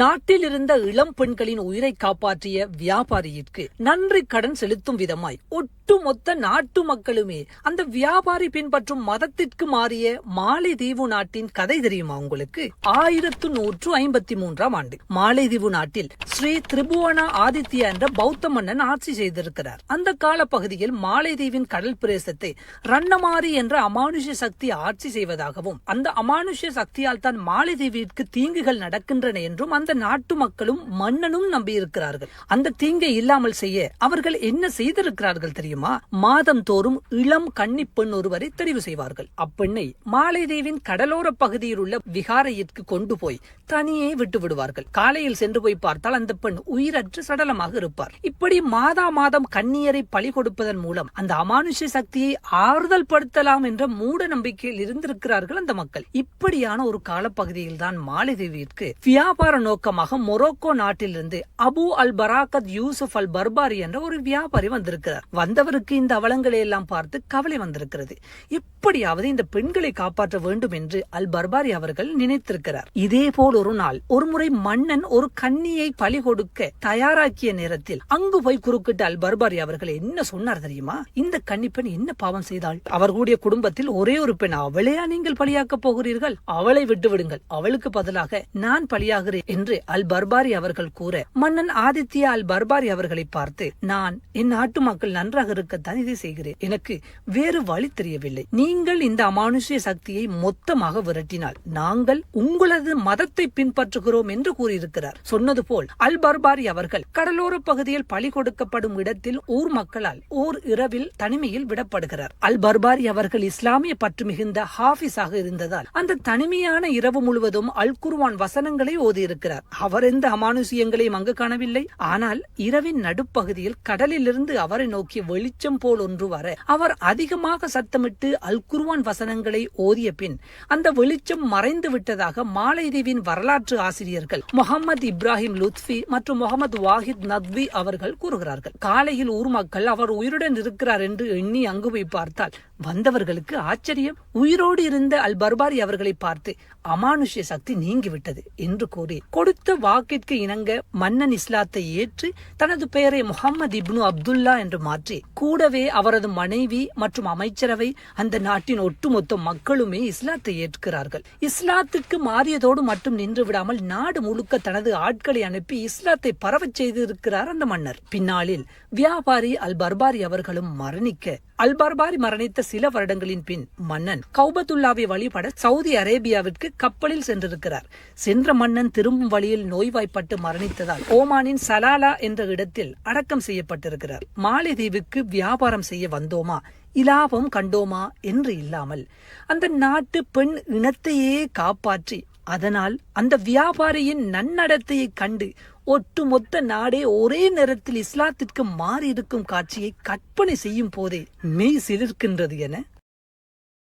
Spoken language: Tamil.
நாட்டில் இருந்த இளம் பெண்களின் உயிரை காப்பாற்றிய வியாபாரியிற்கு நன்றி கடன் செலுத்தும் விதமாய் ஒட்டுமொத்த நாட்டு மக்களுமே அந்த வியாபாரி பின்பற்றும் மதத்திற்கு மாறிய மாலைதீவு நாட்டின் கதை தெரியுமா உங்களுக்கு? ஆயிரத்து நூற்று ஐம்பத்தி மூன்றாம் ஆண்டு மாலைதீவு நாட்டில் ஸ்ரீ திரிபுவன ஆதித்யா என்ற பௌத்த மன்னன் ஆட்சி செய்திருக்கிறார். அந்த கால பகுதியில் மாலைதீவின் கடல் பிரதேசத்தை ரன்னமாரி என்ற அமானுஷ சக்தி ஆட்சி செய்வதாகவும் அந்த அமானுஷ சக்தியால் தான் மாலைதீவிற்கு தீங்குகள் நடக்கின்றன என்றும் சார்ந்த நாட்டு மக்களும் மன்னனும் நம்பியிருக்கிறார்கள். அந்த தீங்கை இல்லாமல் செய்ய அவர்கள் என்ன செய்திருக்கிறார்கள் தெரியுமா? மாதம் தோறும் இளம் கன்னி பெண் ஒருவரை தெரிவு செய்வார்கள். அப்பெண்ணை மாலைதீவின் கடலோர பகுதியில் உள்ள விகாரையிற்கு கொண்டு போய் தனியே விட்டு விடுவார்கள். காலையில் சென்று போய் பார்த்தால் அந்த பெண் உயிரற்று சடலமாக இருப்பார். இப்படி மாதா மாதம் கன்னியரை பழி கொடுப்பதன் மூலம் அந்த அமானுஷ சக்தியை ஆறுதல் படுத்தலாம் என்ற மூட நம்பிக்கையில் இருந்திருக்கிறார்கள் அந்த மக்கள். இப்படியான ஒரு காலப்பகுதியில் தான் மாலைதீவிற்கு வியாபார நோக்கமாக மொரோக்கோ நாட்டிலிருந்து அபு அல் பராக்கத் யூசுப் அல் பர்பாரி என்ற ஒரு வியாபாரி வந்திருக்கிறார். வந்தவருக்கு இந்த அவலங்களை எல்லாம் பார்த்து கவலை வந்திருக்கிறது. எப்படியாவது இந்த பெண்களை காப்பாற்ற வேண்டும் என்று அல் பர்பாரி அவர்கள் நினைத்திருக்கிறார். இதே போல் ஒரு நாள் ஒருமுறை மன்னன் ஒரு கன்னியை பலி கொடுக்க தயாராக்கிய நேரத்தில் அங்கு போய் குறுக்கிட்ட அல் பர்பாரி அவர்கள் என்ன சொன்னார் தெரியுமா? இந்த கன்னிப்பெண் என்ன பாவம் செய்தாள்? அவர்களுடைய குடும்பத்தில் ஒரே ஒரு பெண் அவளையா நீங்கள் பலியாக்க போகிறீர்கள்? அவளை விட்டு விடுங்கள் அவளுக்கு பதிலாக நான் பலியாகிறேன். என்று அல் பர்பாரி அவர்கள் கூற மன்னன் ஆதித்ய அல் பர்பாரி அவர்களை பார்த்து நான் என் நாட்டு மக்கள் நன்றாக இருக்கத்தான் இதை செய்கிறேன். எனக்கு வேறு வழி தெரியவில்லை. நீங்கள் இந்த அமானுஷ்ய சக்தியை மொத்தமாக விரட்டினால் நாங்கள் உங்களது மதத்தை பின்பற்றுகிறோம் என்று கூறியிருக்கிறார். சொன்னது போல் அல் பர்பாரி அவர்கள் கடலோர பகுதியில் பழி கொடுக்கப்படும் இடத்தில் ஊர் மக்களால் ஓர் இரவில் தனிமையில் விடப்படுகிறார். அல் பர்பாரி அவர்கள் இஸ்லாமிய பற்று மிகுந்த ஹாஃபிஸாக இருந்ததால் அந்த தனிமையான இரவு முழுவதும் அல் குர்வான் வசனங்களை ஓதியிருக்கிறார். அவர் எந்த அமானுஷியங்களையும் அங்கு காணவில்லை. ஆனால் இரவின் நடுப்பகுதியில் கடலிலிருந்து அவரை நோக்கிய வெளிச்சம் போல் ஒன்று வர அவர் அதிகமாக சத்தமிட்டு அல் குர்வான் வசனங்களை ஓதிய பின் அந்த வெளிச்சம் மறைந்து விட்டதாக மாலைதீவின் வரலாற்று ஆசிரியர்கள் முகமது இப்ராஹிம் லுத்ஃபி மற்றும் முகமது வாஹித் நத்வி அவர்கள் கூறுகிறார்கள். காலையில் ஊர் மக்கள் அவர் உயிருடன் இருக்கிறார் என்று எண்ணி அங்கு போய் பார்த்தால் வந்தவர்களுக்கு ஆச்சரியம். உயிரோடு இருந்த அல் பர்பாரி அவர்களை பார்த்து அமானுஷ்ய சக்தி நீங்கிவிட்டது என்று கூறி கொடுத்த வாக்கிற்கு இணங்க மன்னன் இஸ்லாத்தை ஏற்று தனது பெயரை முகமது இப்னு அப்துல்லா என்று மாற்றி கூடவே அவரது மனைவி மற்றும் அமைச்சரவை அந்த நாட்டின் ஒட்டுமொத்த மக்களுமே இஸ்லாத்தை ஏற்கிறார்கள். இஸ்லாத்துக்கு மாறியதோடு மட்டும் நின்று விடாமல் நாடு முழுக்க தனது ஆட்களை அனுப்பி இஸ்லாத்தை பரவச் செய்திருக்கிறார் அந்த மன்னர். பின்னாளில் வியாபாரி அல் பர்பாரி அவர்களும் மரணிக்க அல்பார்பாரி மரணித்த சில வருடங்களின் பின் மன்னன் கௌபத்துல்லாவை வழிபட சவுதி அரேபியாவிற்கு கப்பலில் சென்றிருக்கிறார். சென்ற மன்னன் திரும்பும் வழியில் நோய்வாய்ப்பட்டு மரணித்ததால் ஓமானின் சலாலா என்ற இடத்தில் அடக்கம் செய்யப்பட்டிருக்கிறார். மாலைதீவுக்கு வியாபாரம் செய்ய வந்தோமா? இலாபம் கண்டோமா என்று இல்லாமல் அந்த நாட்டு பெண் இனத்தையே காப்பாற்றி அதனால் அந்த வியாபாரியின் நன்னடத்தையை கண்டு ஒட்டுமொத்த நாடே ஒரே நேரத்தில் இஸ்லாத்திற்கு மாறி இருக்கும் காட்சியை கற்பனை செய்யும் போதே மெய் சிலிர்க்கின்றது என